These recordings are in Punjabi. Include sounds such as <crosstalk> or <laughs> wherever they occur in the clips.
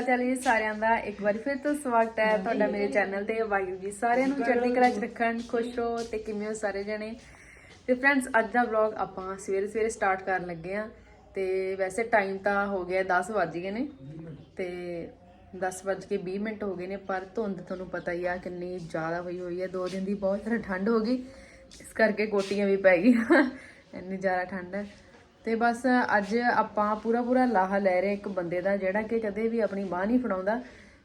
ਹਾਲ ਚਾਲ ਜੀ ਸਾਰਿਆਂ ਦਾ ਇੱਕ ਵਾਰ ਫਿਰ ਤੋਂ ਸਵਾਗਤ ਹੈ। ਤੁਹਾਡਾ ਮੇਰੇ ਚੈਨਲ ਤੇ ਵਾਹਿਗੁਰੂ ਜੀ ਸਾਰਿਆਂ ਨੂੰ ਚੜ੍ਹਦੀ ਕਲਾ 'ਚ ਰੱਖਣ, ਖੁਸ਼ ਰਹੋ ਤੇ ਕਿਵੇਂ ਹੋ ਸਾਰੇ ਜਣੇ? ਤੇ ਫਰੈਂਡਸ ਅੱਜ ਦਾ ਵਲੌਗ ਆਪਾਂ ਸਵੇਰੇ ਸਵੇਰੇ ਸਟਾਰਟ ਕਰਨ ਲੱਗੇ ਆ ਤੇ ਵੈਸੇ ਟਾਈਮ ਤਾਂ ਹੋ ਗਿਆ 10 ਵੱਜ ਗਏ ਨੇ। ਤੇ 10 ਵੱਜ ਕੇ 20 ਮਿੰਟ ਹੋ ਗਏ ਨੇ, ਪਰ ਧੁੰਦ ਤੁਹਾਨੂੰ ਪਤਾ ਹੀ ਆ ਕਿੰਨੀ ਜ਼ਿਆਦਾ ਹੋਈ ਹੋਈ ਹੈ। ਦੋ ਦਿਨ ਦੀ ਬਹੁਤ ਜ਼ਿਆਦਾ ਠੰਡ ਹੋ ਗਈ। ਇਸ ਕਰਕੇ ਕੋਟੀਆਂ ਵੀ ਪੈ ਗਈਆਂ। ਇੰਨੀ ਜ਼ਿਆਦਾ ਠੰਡ ਹੈ। ਤੇ ਬਸ ਅੱਜ ਆਪਾਂ ਪੂਰਾ ਪੂਰਾ ਲਾਹਾ ਲੈ ਰਹੇ ਇੱਕ ਬੰਦੇ ਦਾ ਜਿਹੜਾ ਕਿ ਕਦੇ ਵੀ ਆਪਣੀ ਬਾਹ ਨਹੀਂ ਫੜਾਉਂਦਾ।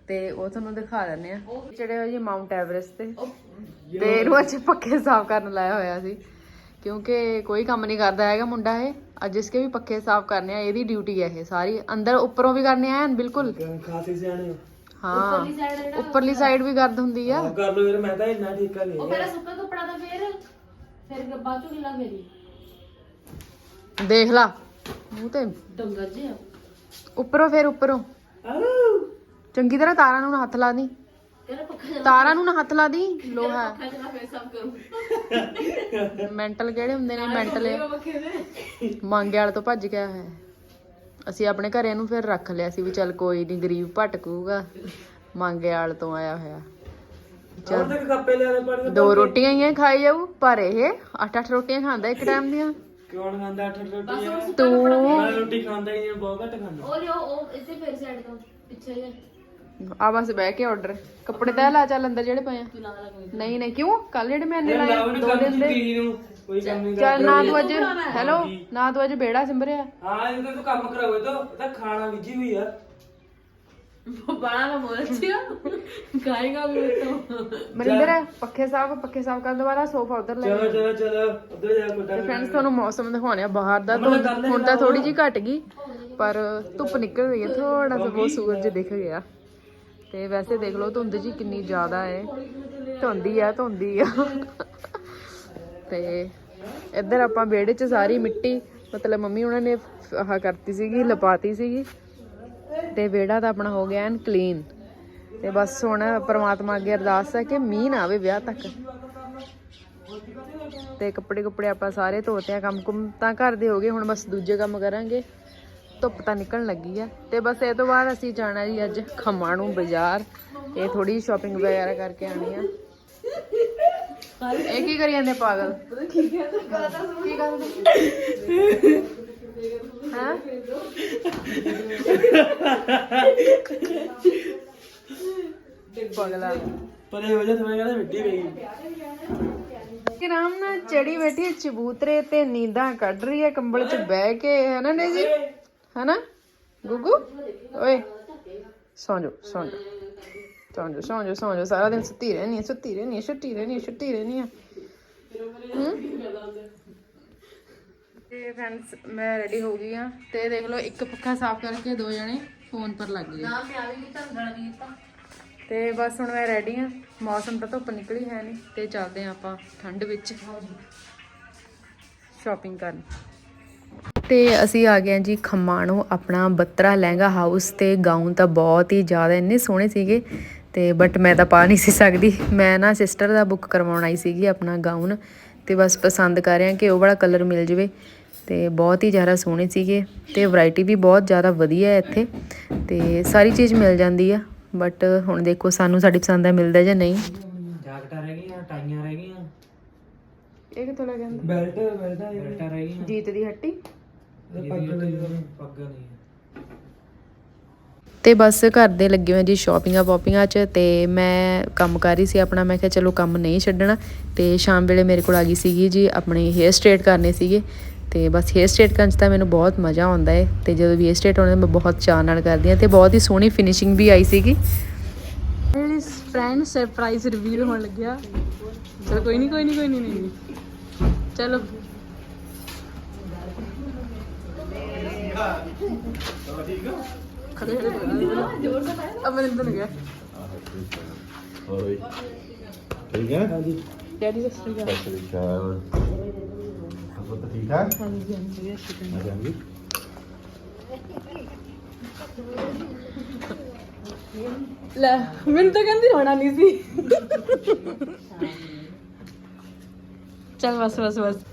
ਤੇ ਉਹ ਤੁਹਾਨੂੰ ਦਿਖਾ ਦਿੰਦੇ ਆ ਜਿਹੜੇ ਹੋਏ ਜੀ ਮਾਊਂਟ ਐਵਰੈਸਟ ਤੇ। ਤੇ ਇਹਨੂੰ ਅੱਜ ਪੱਕੇ ਸਾਫ਼ ਕਰਨ ਲਾਇਆ ਹੋਇਆ ਸੀ। ਕਿਉਂਕਿ ਕੋਈ ਕੰਮ ਨਹੀਂ ਕਰਦਾ ਹੈਗਾ ਮੁੰਡਾ ਇਹ। ਅੱਜ ਇਸਕੇ ਵੀ ਪੱਕੇ ਸਾਫ਼ ਕਰਨੇ ਆ ਇਹਦੀ ਡਿਊਟੀ ਹੈ ਇਹ ਸਾਰੀ। ਅੰਦਰ ਉੱਪਰੋਂ ਵੀ ਕਰਨੇ ਆ ਬਿਲਕੁਲ। ਖਾਸੀ ਸਿਆਣੇ ਹੋ। ਉੱਪਰਲੀ ਸਾਈਡ ਵੀ ਗਰਦ ਹੁੰਦੀ ਆ। ਕਰ ਲੋ ਯਾਰ ਮੈਂ ਤਾਂ ਇੰਨਾ ਠੀਕਾ ਨਹੀਂ ਉਹ ਪਹਿਲਾਂ ਸੁੱਕਾ ਕੱਪੜਾ ਤਾਂ ਫੇਰ ਫਿਰ ਬਾਅਦ ਚੋਂ ਗਿੱਲਾ ਫੇਰੀ ਦੇਖ ਲਾ। ਮੂੰਹ ਤੇ। ਡੰਗਰ ਜਿਹਾ ਉੱਪਰੋਂ ਫਿਰ ਉੱਪਰੋਂ। ਚੰਗੀ ਤਰ੍ਹਾਂ ਤਾਰਾਂ ਨੂੰ ਨਾ ਹੱਥ ਲਾ ਦੀ। ਪੱਖਾ ਚਲਾ ਤਾਰਾਂ ਨੂੰ ਨਾ ਹੱਥ ਲਾ ਦੀ ਲੋਹਾ। ਪੱਖਾ ਚਲਾ ਫੇਰ ਸਾਫ਼ ਕਰੂੰ। ਮੈਂਟਲ ਕਿਹੜੇ ਹੁੰਦੇ ਨੇ ਮੈਂਟਲ ਪੱਖੇ ਦੇ ਮੰਗੇ ਵਾਲੇ ਤੋਂ ਭੱਜ ਗਿਆ ਹੈ। ਅਸੀਂ ਆਪਣੇ ਘਰੇ ਨੂੰ ਫਿਰ ਰੱਖ ਲਿਆ ਸੀ ਵੀ ਚੱਲ ਕੋਈ ਨਹੀਂ ਗਰੀਬ ਭਟਕੂਗਾ। ਮੰਗੇ ਵਾਲੇ ਤੋਂ ਆਇਆ ਹੋਇਆ। ਹੋਰ ਤੱਕ ਕੱਪੇ ਲਿਆ ਦੇ ਪਾਣੀ ਦੋ ਰੋਟੀਆਂ ਹੀ ਆ, ਖਾਈ ਜਾਊ ਪਰ ਇਹ ਅੱਠ ਅੱਠ ਰੋਟੀਆਂ ਖਾਂਦਾ ਇੱਕ ਟਾਈਮ ਦੀਆਂ। ਨੀ ਖਾਂਦਾ? ਅੱਠ ਰੋਟੀ ਆ ਤੂੰ ਮੈਂ ਰੋਟੀ ਖਾਂਦਾ ਹੀ ਨਹੀਂ ਬਹੁਤ ਘੱਟ ਖਾਂਦਾ। ਉਹ ਲਿਓ ਉਹ ਇੱਥੇ ਫੇਰ ਸਾਈਡ ਤੋਂ ਪਿੱਛੇ ਜੇ। ਆ ਬਸ ਬਹਿ ਕੇ ਆਰਡਰ ਕੱਪੜੇ ਤਾਂ ਲਾ ਚੱਲ ਅੰਦਰ ਜਿਹੜੇ ਪਏ ਆ। ਤੂੰ ਨਹੀਂ ਨਹੀਂ ਕਿਉਂ? ਕੱਲ ਜਿਹੜੇ ਮੈਂ ਇਹ ਲਾਏ ਦੋ ਕੰਮ ਦਿਨ ਦੇ। ਕੀਤੀ ਨੂੰ ਕੋਈ ਕੰਮ ਨਹੀਂ ਚੱਲ ਨਾ ਤੂੰ ਅੱਜ ਹੈਲੋ ਨਾ ਤੂੰ ਅੱਜ ਬੇੜਾ ਸਿੰਬਰਿਆ ਹਾਂ ਇਹ ਤਾਂ ਤੂੰ ਕੰਮ ਕਰਾਵੇ ਤਾਂ ਤਾਂ ਖਾਣਾ ਵਿਜੀ ਹੋਈ ਆ। <laughs> ਬਾਣਾ ਨਾ ਬੋਲ ਚਿਆ ਗਾਏਗਾ ਵੀ ਤੋਂ। ਮਰਿੰਦਰ ਪੱਖੇ ਸਾਫ਼ ਪੱਖੇ ਸਾਫ਼ ਕਰਨ ਤੋਂ ਬਾਅਦ ਆਹ ਸੋਫਾ ਉਧਰ ਲੈ ਚਲੋ ਚਲੋ ਚਲੋ ਉਧਰ ਜਾ ਮੁੰਡਾ ਫਰੈਂਡਸ ਤੁਹਾਨੂੰ ਮੌਸਮ ਦਿਖਾਉਣੇ ਆ ਬਾਹਰ ਦਾ। ਧੁੰਦ ਹੁਣ ਤਾਂ ਥੋੜੀ ਜੀ ਘਟ ਗਈ ਪਰ ਧੁੱਪ ਨਿਕਲ ਰਹੀ ਹੈ ਥੋੜਾ ਜਿਹਾ ਬਹੁਤ ਸੂਰਜ ਦਿਖ ਗਿਆ। ਤੇ ਵੈਸੇ ਦੇਖ ਲਓ ਧੁੰਦ ਜੀ ਕਿੰਨੀ ਜ਼ਿਆਦਾ ਹੈ। ਧੁੰਦੀ ਆ ਧੁੰਦੀ ਆ। ਤੇ ਇੱਧਰ ਆਪਾਂ ਵਿਹੜੇ 'ਚ ਸਾਰੀ ਮਿੱਟੀ ਮਤਲਬ ਮੰਮੀ ਉਹਨਾਂ ਨੇ ਆਹ ਕਰਤੀ ਸੀਗੀ ਲਪਾਤੀ ਸੀਗੀ। ਤੇ ਵਿਹੜਾ ਤਾਂ ਆਪਣਾ ਹੋ ਗਿਆ ਐਨ ਕਲੀਨ ਤੇ ਬਸ ਹੁਣ ਪ੍ਰਮਾਤਮਾ ਅੱਗੇ ਅਰਦਾਸ ਹੈ ਕਿ ਮੀਂਹ ਨਾ ਆਵੇ ਵਿਆਹ ਤੱਕ। ਤੇ ਕੱਪੜੇ ਕੁੱਪੜੇ ਆਪਾਂ ਸਾਰੇ ਧੋਤੇ ਆ ਕੰਮ ਕੁਮ ਤਾਂ ਘਰ ਦੇ ਹੋ ਗਏ, ਹੁਣ ਬਸ ਦੂਜੇ ਕੰਮ ਕਰਾਂਗੇ। ਧੁੱਪ ਤਾਂ ਨਿਕਲਣ ਲੱਗੀ ਆ। ਤੇ ਬਸ ਇਹ ਤੋਂ ਬਾਅਦ ਅਸੀਂ ਜਾਣਾ ਜੀ ਅੱਜ ਖੰਮਾ ਨੂੰ ਬਾਜ਼ਾਰ। ਇਹ ਥੋੜੀ ਸ਼ਾਪਿੰਗ ਵਗੈਰਾ ਕਰਕੇ ਆਣੀ ਆ। ਇਹ ਕੀ ਕਰੀ ਜਾਂਦੇ ਪਾਗਲ? ਕੀ ਕਰਦੇ ਹਾਂ ਪਗਲਾ। ਪਰੇ ਹੋ ਜਾ ਤੁਹਾਨੂੰ ਕਹਿੰਦਾ ਮਿੱਟੀ ਪੈ ਗਈ ਕਿ ਰਾਮ ਨਾਲ ਚੜੀ ਬੈਠੀ ਹੈ ਚਬੂਤਰੇ ਤੇ ਨੀਂਦਾਂ ਕੱਢ ਰਹੀ ਹੈ ਕੰਬਲ 'ਚ ਬਹਿ ਕੇ ਹਨਾ ਨੇ ਜੀ? ਹਨਾ? ਗੁੱਗੂ? ਓਏ। ਸੌਂ ਜਾ ਸੌਂ ਜਾ ਸੌਂ ਜਾ ਸੌਂ ਜਾ ਸੌਂ ਜਾ ਸਾਰਾ ਦਿਨ ਸੁੱਤੀ ਰਹਿਣੀ ਹੈ ਸੁੱਤੀ ਰਹਿਣੀ ਹੈ ਸੁੱਤੀ ਰਹਿਣੀ ਹੈ ਸੁੱਤੀ ਰਹਿਣੀ ਹੈ। ਹੂੰ? ਤੇ ਫਰੈਂਡਸ ਮੈਂ ਰੈਡੀ ਹੋ ਗਈ ਆ ਤੇ ਦੇਖ ਲਓ ਇੱਕ ਪੱਖਾ ਸਾਫ਼ ਕਰਕੇ ਦੋ ਜਣੇ ਫੋਨ ਪਰ ਲੱਗ ਗਏ। ਨਾ ਮੈਂ ਆ ਵੀ ਕੀਤਾ ਗਲਾ ਨਹੀਂ ਕੀਤਾ ਤੇ ਬਸ ਹੁਣ ਮੈਂ ਰੈਡੀ ਆ ਮੌਸਮ ਤਾਂ ਧੁੱਪ ਨਿਕਲੀ ਹੈ ਨਹੀਂ ਤੇ ਚੱਲਦੇ ਆ ਆਪਾਂ ਠੰਡ ਵਿੱਚ ਸ਼ਾਪਿੰਗ ਕਰਨ। ਤੇ ਅਸੀਂ ਆ ਗਏ ਜੀ ਖੰਮਾਣੋ ਆਪਣਾ ਬੱਤਰਾ ਲਹਿੰਗਾ ਹਾਊਸ ਤੇ। ਗਾਊਨ ਤਾਂ ਬਹੁਤ ਹੀ ਜ਼ਿਆਦਾ ਇੰਨੇ ਸੋਹਣੇ ਸੀਗੇ। ਤੇ ਬਟ ਮੈਂ ਤਾਂ ਪਾ ਨਹੀਂ ਸੀ ਸਕਦੀ। ਮੈਂ ਨਾ ਸਿਸਟਰ ਦਾ ਬੁੱਕ ਕਰਵਾਉਣ ਆਈ ਸੀਗੀ ਆਪਣਾ ਗਾਊਨ ਤੇ ਬਸ ਪਸੰਦ ਕਰ ਰਹੇ ਕਿ ਉਹ ਵਾਲਾ ਕਲਰ ਮਿਲ ਜਵੇ। ਤੇ ਬਹੁਤ ਹੀ ਜ਼ਿਆਦਾ ਸੋਹਣੇ ਸੀਗੇ ਤੇ ਵੈਰਾਈਟੀ ਵੀ ਬਹੁਤ ਜ਼ਿਆਦਾ ਵਧੀਆ ਹੈ ਇੱਥੇ ਤੇ ਸਾਰੀ ਚੀਜ਼ ਮਿਲ ਜਾਂਦੀ ਆ ਬਟ ਹੁਣ ਦੇਖੋ ਸਾਨੂੰ ਸਾਡੀ ਪਸੰਦ ਦਾ ਮਿਲਦਾ ਜਾਂ ਨਹੀਂ। ਜਾਕਟਾਂ ਰਹਿ ਗਈਆਂ ਟਾਈਆਂ ਰਹਿ ਗਈਆਂ। ਇਹ ਕਿੱਥੋਂ ਲੈ ਜਾਂਦਾ ਬੈਲਟ ਬੈਲਟਾਂ ਬੈਲਟਾਂ ਰਹਿ ਗਈਆਂ। ਜੀਤ ਦੀ ਹੱਟੀ? ਇਹ ਪੱਗ ਲਈ ਪੱਗ ਨਹੀਂ ਤੇ ਬਸ ਘਰ ਦੇ ਲੱਗੇ ਹੋਏ ਜੀ ਸ਼ਾਪਿੰਗਾਂ ਪੋਪਿੰਗਾਂ 'ਚ ਤੇ ਮੈਂ ਕੰਮ ਕਰ ਰਹੀ ਸੀ ਆਪਣਾ ਮੈਂ ਕਿਹਾ ਚਲੋ ਕੰਮ ਨਹੀਂ ਛੱਡਣਾ ਤੇ ਸ਼ਾਮ ਵੇਲੇ ਮੇਰੇ ਕੋਲ ਆ ਗਈ ਸੀਗੀ ਜੀ ਆਪਣੇ ਹੇਅਰ ਸਟ੍ਰੇਟ ਕਰਨੇ ਸੀਗੇ। ਤੇ ਬਸ ਹੇਅਰ ਸਟ੍ਰੇਟ ਕਰਨ 'ਚ ਤਾਂ ਮੈਨੂੰ ਬਹੁਤ ਮਜ਼ਾ ਆਉਂਦਾ ਹੈ ਤੇ ਜਦੋਂ ਵੀ ਹੇਅਰ ਸਟ੍ਰੇਟ ਹੋਣੇ ਮੈਂ ਬਹੁਤ ਚਾਅ ਨਾਲ ਕਰਦੀ ਹਾਂ ਤੇ ਬਹੁਤ ਹੀ ਸੋਹਣੀ ਫਿਨਿਸ਼ਿੰਗ ਵੀ ਆਈ ਸੀਗੀ। ਮੇਰੀ ਫਰੈਂਡ ਸਰਪ੍ਰਾਈਜ਼ ਰਿਵੀਲ ਹੋਣ ਲੱਗਿਆ। ਚਲ ਕੋਈ ਨਹੀਂ ਕੋਈ ਨਹੀਂ ਕੋਈ ਨਹੀਂ ਚਲੋ ਖੜੇ ਜੋਰ ਦਾ ਅਮਰਿੰਦਰ ਗਿਆ। ਹੋਰ ਠੀਕ ਹੈ? ਹਾਂਜੀ। ਡੈਡੀ ਸਤਿ ਸ਼੍ਰੀ ਅਕਾਲ। ਸਤਿ ਸ਼੍ਰੀ ਅਕਾਲ ਆਪਾਂ ਤਾਂ ਠੀਕ ਠਾਕ ਹਾਂਜੀ ਹਾਂਜੀ ਅਕਾਲ। ਹਾਂਜੀ ਲੈ ਮੈਨੂੰ ਤਾਂ ਕਹਿੰਦੀ ਹੋਣਾ ਨਹੀਂ ਸੀ। ਚੱਲ ਬਸ ਬਸ ਬਸ।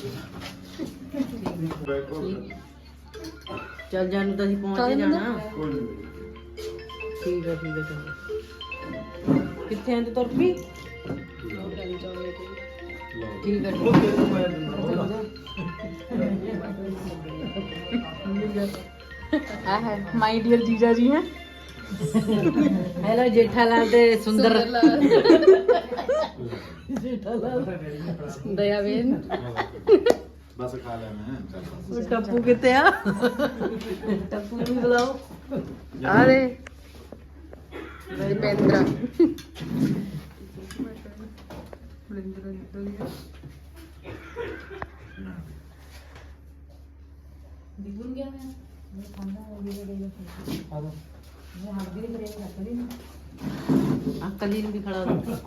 ਨਹੀਂ ਨਹੀਂ ਚੱਲ ਜਾਣ ਨੂੰ ਤਾਂ ਅਸੀਂ ਪਹੁੰਚ ਹੀ ਜਾਣਾ। ਠੀਕ ਹੈ ਠੀਕ ਹੈ ਚੰਗਾ ਕਿੱਥੇ ਆਂ ਤੇ ਤੁਰ ਪਈ ਠੀਕ ਹੈ ਠੀਕ ਹੈ ਆ ਹੈ ਮਾਈ ਡੀਅਰ ਜੀਜਾ ਜੀ ਹੈ। ਹੈਲੋ ਜੇਠਾ ਲਾਲ ਤੇ ਸੁੰਦਰ। ਦਇਆਵੇਨ ਬਸ ਖਾ ਲੈਣਾ ਚੱਲ ਟੱਪੂ ਕਿੱਥੇ ਆ ਟੱਪੂ ਨੂੰ ਬੁਲਾਓ ਆ ਦੇ ਦੀਪੇਂਦਰ ਦਿਗੁਣ ਗਿਆ ਮੈਂ ਅੰਕਲ ਜੀ ਨੂੰ ਵੀ ਖੜਾ ਹੋ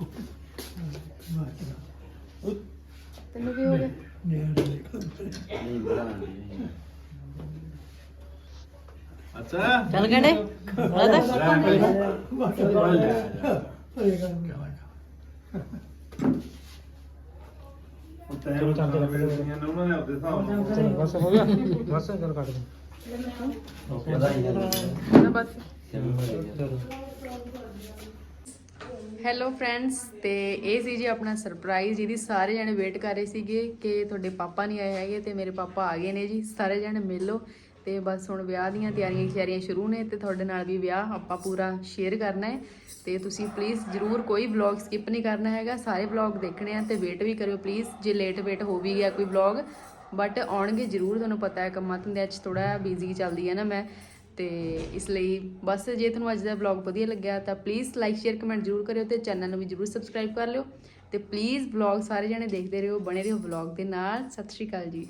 ਤੈਨੂੰ ਕੀ ਹੋ ਗਿਆ ਨਹੀਂ ਬੜਾ ਨਹੀਂ ਅੱਛਾ ਚੱਲ ਗਏ ਚਲੋ ਚੱਲਦੇ ਰੱਖ ਉਹਨਾਂ ਨੇ ਆਪਦੇ ਹਿਸਾਬ ਨਾਲ ਬਸ ਹੋ ਗਿਆ ਬਸ ਚਲ ਕੱਟ ਦੇ ਨਾ ਬਸ ਹੈਲੋ ਫਰੈਂਡਸ ਤੇ ਇਹ ਸੀ ਜੀ ਆਪਣਾ ਸਰਪ੍ਰਾਈਜ਼ ਜਿਹਦੀ ਸਾਰੇ ਜਣੇ ਵੇਟ ਕਰ ਰਹੇ ਸੀਗੇ ਕਿ ਤੁਹਾਡੇ ਪਾਪਾ ਨਹੀਂ ਆਏ ਹੈਗੇ ਤੇ ਮੇਰੇ ਪਾਪਾ ਆ ਗਏ ਨੇ ਜੀ, ਸਾਰੇ ਜਣੇ ਮਿਲ ਲਓ ਤੇ ਬਸ ਹੁਣ ਵਿਆਹ ਦੀਆਂ ਤਿਆਰੀਆਂ ਤਿਆਰੀਆਂ ਸ਼ੁਰੂ ਨੇ ਤੇ ਤੁਹਾਡੇ ਨਾਲ ਵੀ ਵਿਆਹ ਆਪਾਂ ਪੂਰਾ ਸ਼ੇਅਰ ਕਰਨਾ ਹੈ ਤੇ ਤੁਸੀਂ ਪਲੀਜ਼ ਜਰੂਰ ਕੋਈ ਵਲੌਗ ਸਕਿਪ ਨਹੀਂ ਕਰਨਾ ਹੈਗਾ, ਸਾਰੇ ਵਲੌਗ ਦੇਖਣੇ ਆ ਤੇ ਵੇਟ ਵੀ ਕਰਿਓ ਪਲੀਜ਼ ਜੇ ਲੇਟ ਵੇਟ ਹੋ ਵੀ ਗਿਆ ਕੋਈ ਵਲੌਗ ਬਟ ਆਉਣਗੇ ਜਰੂਰ, ਤੁਹਾਨੂੰ ਪਤਾ ਹੈ ਕੰਮਾਂ ਧੰਦਿਆਂ 'ਚ ਥੋੜਾ ਬਿਜ਼ੀ ਚੱਲਦੀ ਹੈ ਨਾ ਮੈਂ ਤੇ ਇਸ ਲਈ ਬਸ ਜੇ ਤੁਹਾਨੂੰ ਅੱਜ ਦਾ ਵਲੌਗ ਵਧੀਆ ਲੱਗਿਆ ਤਾਂ ਪਲੀਜ਼ ਲਾਈਕ ਸ਼ੇਅਰ ਕਮੈਂਟ ਜਰੂਰ ਕਰਿਓ ਤੇ ਚੈਨਲ ਨੂੰ ਵੀ ਜਰੂਰ ਸਬਸਕ੍ਰਾਈਬ ਕਰ ਲਿਓ ਤੇ ਪਲੀਜ਼ ਵਲੌਗ ਸਾਰੇ ਜਣੇ ਦੇਖਦੇ ਰਹੋ, ਬਣੇ ਰਹੋ ਵਲੌਗ ਦੇ ਨਾਲ। ਸਤਿ ਸ਼੍ਰੀ ਅਕਾਲ ਜੀ।